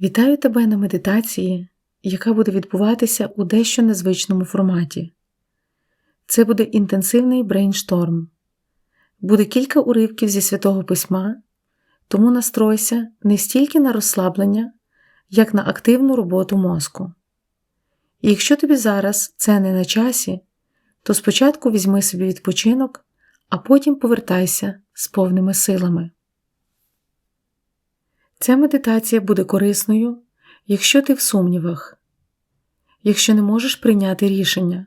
Вітаю тебе на медитації, яка буде відбуватися у дещо незвичному форматі. Це буде інтенсивний брейншторм. Буде кілька уривків зі святого письма, тому настройся не стільки на розслаблення, як на активну роботу мозку. І якщо тобі зараз це не на часі, то спочатку візьми собі відпочинок, а потім повертайся з повними силами. Ця медитація буде корисною, якщо ти в сумнівах, якщо не можеш прийняти рішення,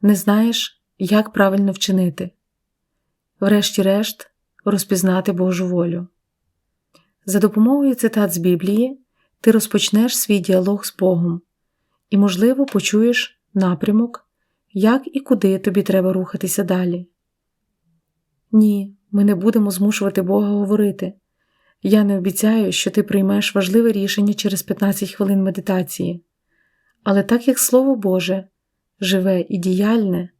не знаєш, як правильно вчинити, врешті-решт розпізнати Божу волю. За допомогою цитат з Біблії ти розпочнеш свій діалог з Богом і, можливо, почуєш напрямок, як і куди тобі треба рухатися далі. Ні, ми не будемо змушувати Бога говорити. Я не обіцяю, що ти приймеш важливе рішення через 15 хвилин медитації, але так як Слово Боже живе і діяльне,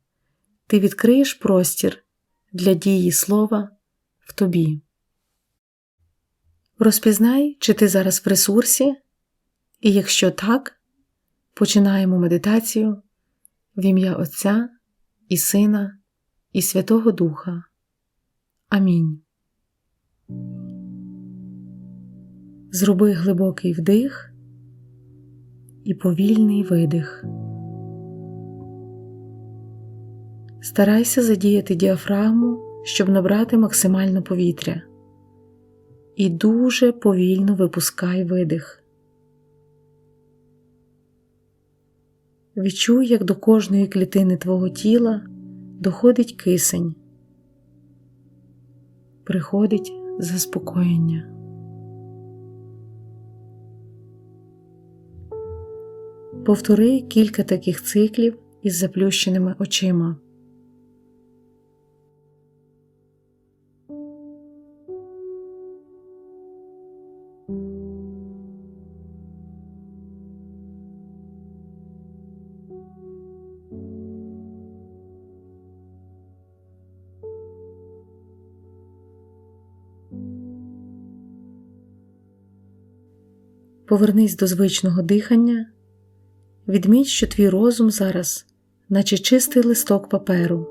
ти відкриєш простір для дії слова в тобі. Розпізнай, чи ти зараз в ресурсі, і якщо так, починаємо медитацію в ім'я Отця і Сина, і Святого Духа. Амінь. Зроби глибокий вдих і повільний видих. Старайся задіяти діафрагму, щоб набрати максимально повітря. І дуже повільно випускай видих. Відчуй, як до кожної клітини твого тіла доходить кисень, приходить заспокоєння. Повтори кілька таких циклів із заплющеними очима. Повернись до звичного дихання. Відміть, що твій розум зараз, наче чистий листок паперу,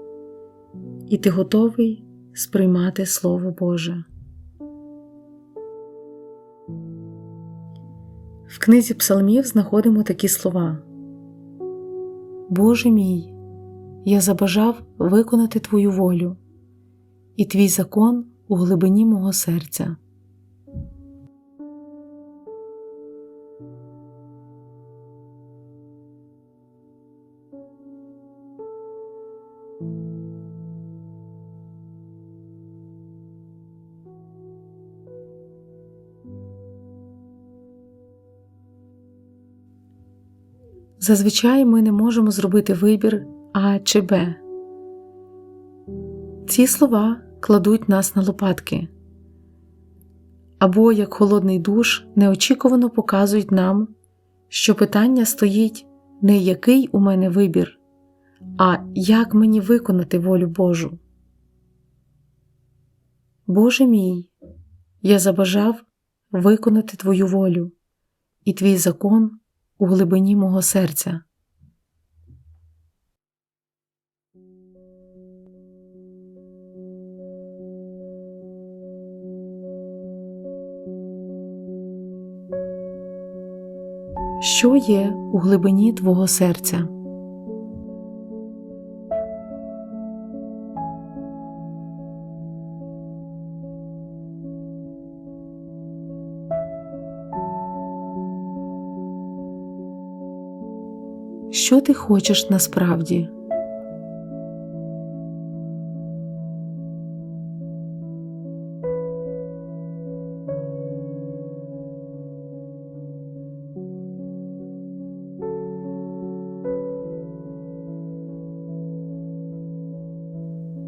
і ти готовий сприймати Слово Боже. В книзі Псалмів знаходимо такі слова: Боже мій, я забажав виконати Твою волю і твій закон у глибині мого серця. Зазвичай ми не можемо зробити вибір А чи Б. Ці слова кладуть нас на лопатки або, як холодний душ, неочікувано показують нам, що питання стоїть не який у мене вибір, а як мені виконати волю Божу. Боже мій, я забажав виконати Твою волю і Твій закон у глибині мого серця. Що є у глибині твого серця? Що ти хочеш насправді?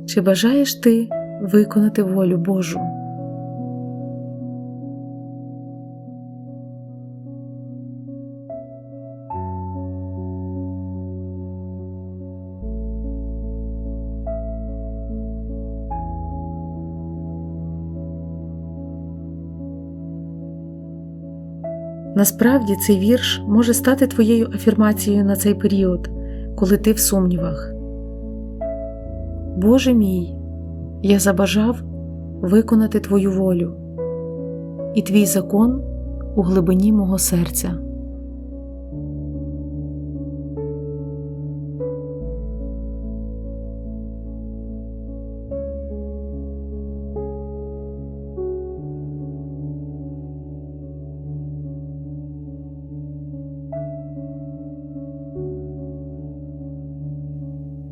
Чи бажаєш ти виконати волю Божу? Насправді цей вірш може стати твоєю афірмацією на цей період, коли ти в сумнівах. Боже мій, я забажав виконати Твою волю і Твій закон у глибині мого серця.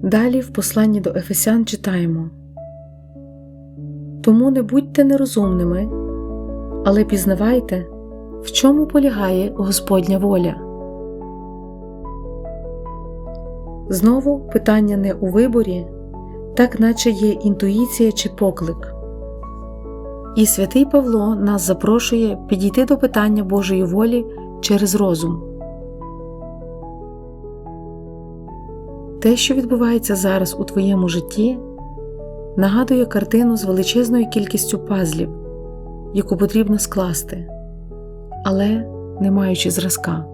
Далі в посланні до Ефесян читаємо Тому не будьте нерозумними, але пізнавайте, в чому полягає Господня воля. Знову питання не у виборі, так наче є інтуїція чи поклик. І святий Павло нас запрошує підійти до питання Божої волі через розум. Те, що відбувається зараз у твоєму житті, нагадує картину з величезною кількістю пазлів, яку потрібно скласти, але не маючи зразка.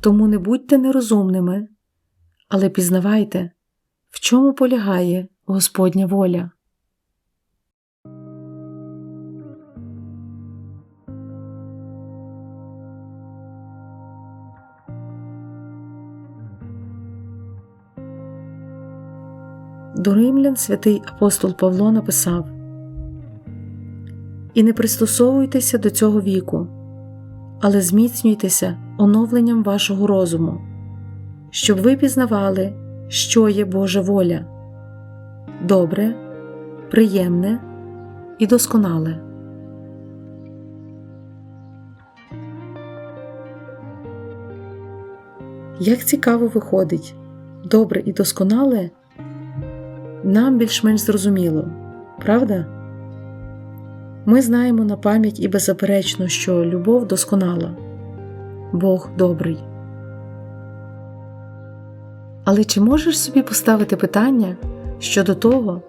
Тому не будьте нерозумними, але пізнавайте, в чому полягає Господня воля. До римлян святий апостол Павло написав І не пристосовуйтеся до цього віку, але зміцнюйтеся оновленням вашого розуму, щоб ви пізнавали, що є Божа воля добре, приємне і досконале. Як цікаво виходить, добре і досконале нам більш-менш зрозуміло, правда? Ми знаємо на пам'ять і беззаперечно, що любов досконала, Бог добрий. Але чи можеш собі поставити питання щодо того,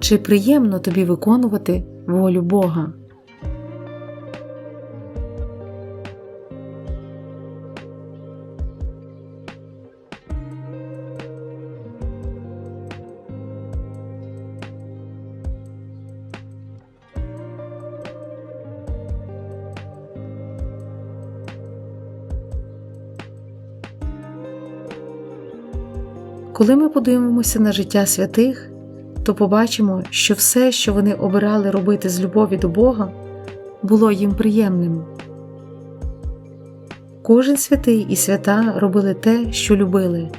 чи приємно тобі виконувати волю Бога? Коли ми подивимося на життя святих, то побачимо, що все, що вони обирали робити з любові до Бога, було їм приємним. Кожен святий і свята робили те, що любили.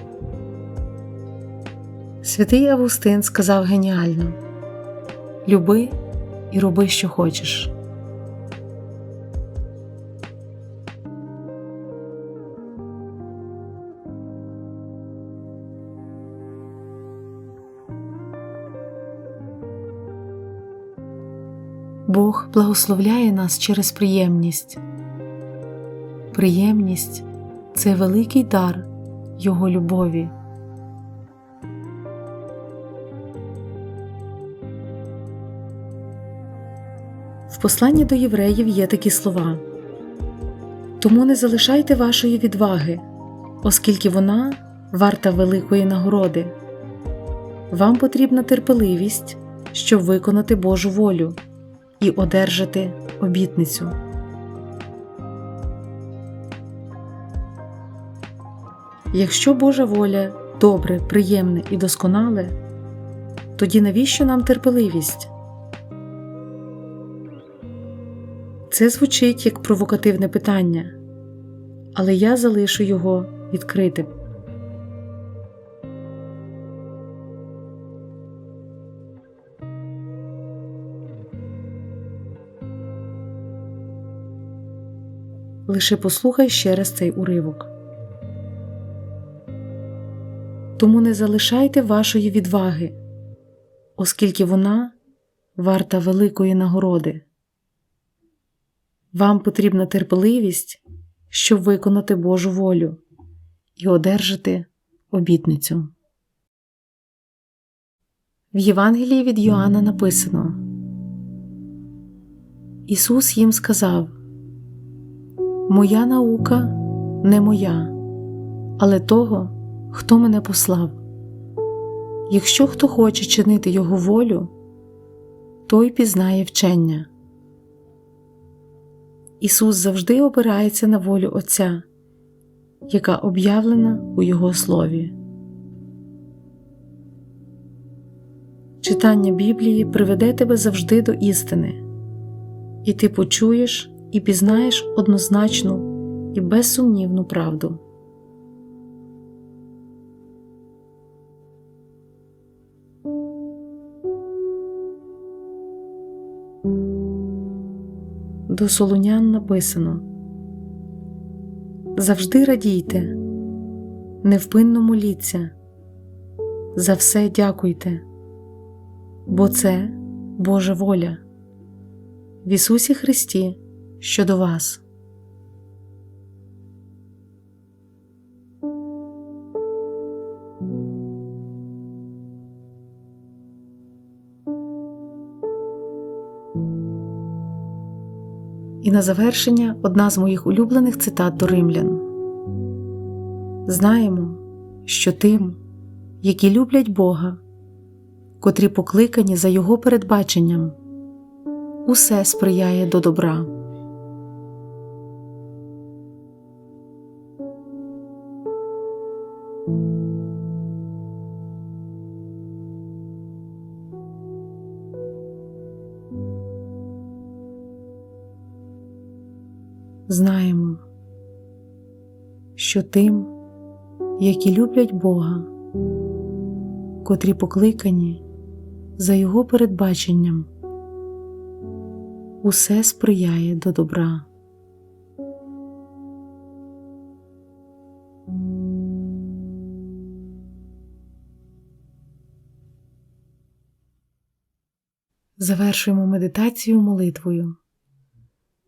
Святий Августин сказав геніально Люби і роби, що хочеш. Благословляє нас через приємність. Приємність це великий дар Його любові. В посланні до євреїв є такі слова Тому не залишайте вашої відваги, оскільки вона варта великої нагороди. Вам потрібна терпеливість, щоб виконати Божу волю і одержати обітницю. Якщо Божа воля добре, приємне і досконале, тоді навіщо нам терпеливість? Це звучить як провокативне питання, але я залишу його відкритим. Лише послухай ще раз цей уривок. Тому не залишайте вашої відваги, оскільки вона варта великої нагороди. Вам потрібна терпеливість, щоб виконати Божу волю і одержати обітницю. В Євангелії від Йоанна написано Ісус їм сказав: Моя наука не моя, але того, хто мене послав. Якщо хто хоче чинити Його волю, той пізнає вчення. Ісус завжди опирається на волю Отця, яка об'явлена у Його Слові. Читання Біблії приведе тебе завжди до істини, і ти почуєш і пізнаєш однозначну і безсумнівну правду. До Солунян написано Завжди радійте, невпинно моліться, за все дякуйте, бо це Божа воля в Ісусі Христі щодо вас. І на завершення одна з моїх улюблених цитат до римлян. Знаємо, що тим, які люблять Бога, котрі покликані за Його передбаченням, усе сприяє до добра. Знаємо, що тим, які люблять Бога, котрі покликані за Його передбаченням, усе сприяє до добра. Завершуємо медитацію молитвою.